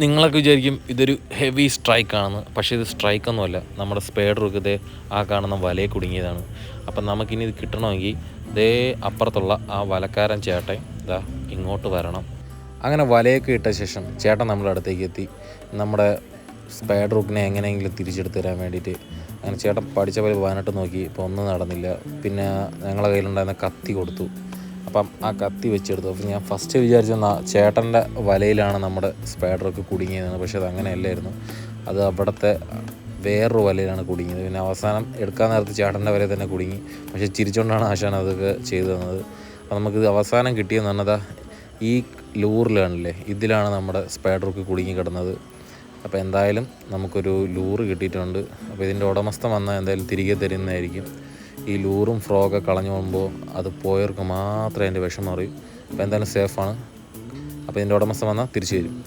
നിങ്ങളൊക്കെ വിചാരിക്കും ഇതൊരു ഹെവി സ്ട്രൈക്കാണെന്ന് പക്ഷേ ഇത് സ്ട്രൈക്കൊന്നുമല്ല നമ്മുടെ സ്പേഡറൊക്കെ ഇതേ ആ കാണുന്ന വലയെ കുടുങ്ങിയതാണ്. അപ്പം നമുക്കിനി ഇത് കിട്ടണമെങ്കിൽ ഇതേ അപ്പുറത്തുള്ള ആ വലക്കാരൻ ചേട്ടൻ ഇതാ ഇങ്ങോട്ട് വരണം. അങ്ങനെ വലയൊക്കെ ഇട്ട ശേഷം ചേട്ടൻ നമ്മുടെ അടുത്തേക്ക് എത്തി. നമ്മുടെ സ്പൈഡർ റുക്കിനെ എങ്ങനെയെങ്കിലും തിരിച്ചെടുത്ത് തരാൻ വേണ്ടിയിട്ട്. അങ്ങനെ ചേട്ടൻ പഠിച്ച പോലെ വാനിട്ട് നോക്കി. ഇപ്പോൾ ഒന്നും നടന്നില്ല. പിന്നെ ഞങ്ങളുടെ കയ്യിലുണ്ടായിരുന്ന കത്തി കൊടുത്തു. അപ്പം ആ കത്തി വെച്ചെടുത്തു. അപ്പം ഞാൻ ഫസ്റ്റ് വിചാരിച്ച ചേട്ടന്റെ വലയിലാണ് നമ്മുടെ സ്പൈഡറൊക്കെ കുടുങ്ങിയതെന്ന്. പക്ഷെ അത് അങ്ങനെയല്ലായിരുന്നു. അത് അവിടുത്തെ വേറൊരു വലയിലാണ് കുടുങ്ങിയത്. പിന്നെ അവസാനം എടുക്കാൻ നേരത്ത് ചേട്ടന്റെ വലയിൽ തന്നെ കുടുങ്ങി. പക്ഷെ ചിരിച്ചുകൊണ്ടാണ് ആശാൻ അതൊക്കെ ചെയ്തു തന്നത്. അപ്പം നമുക്കിത് അവസാനം കിട്ടിയെന്ന് പറഞ്ഞതാ ഈ ലൂറിലാണല്ലേ ഇതിലാണ് നമ്മുടെ സ്പൈഡറൊക്കെ കുടുങ്ങി കിടന്നത്. അപ്പോൾ എന്തായാലും നമുക്കൊരു ലൂറ് കിട്ടിയിട്ടുണ്ട്. അപ്പോൾ ഇതിന്റെ ഉടമസ്ഥ വന്നാൽ എന്തായാലും തിരികെ തരുന്നതായിരിക്കും. ഈ ലൂറും ഫ്രോഗൊക്കെ കളഞ്ഞു പോകുമ്പോൾ അത് പോയവർക്ക് മാത്രമേ അതിന്റെ വിഷമം അറിയൂ. അപ്പോൾ എന്തായാലും സേഫാണ്. അപ്പോൾ ഇതിന്റെ ഉടമസ്ഥൻ വന്നാൽ തിരിച്ചു തരും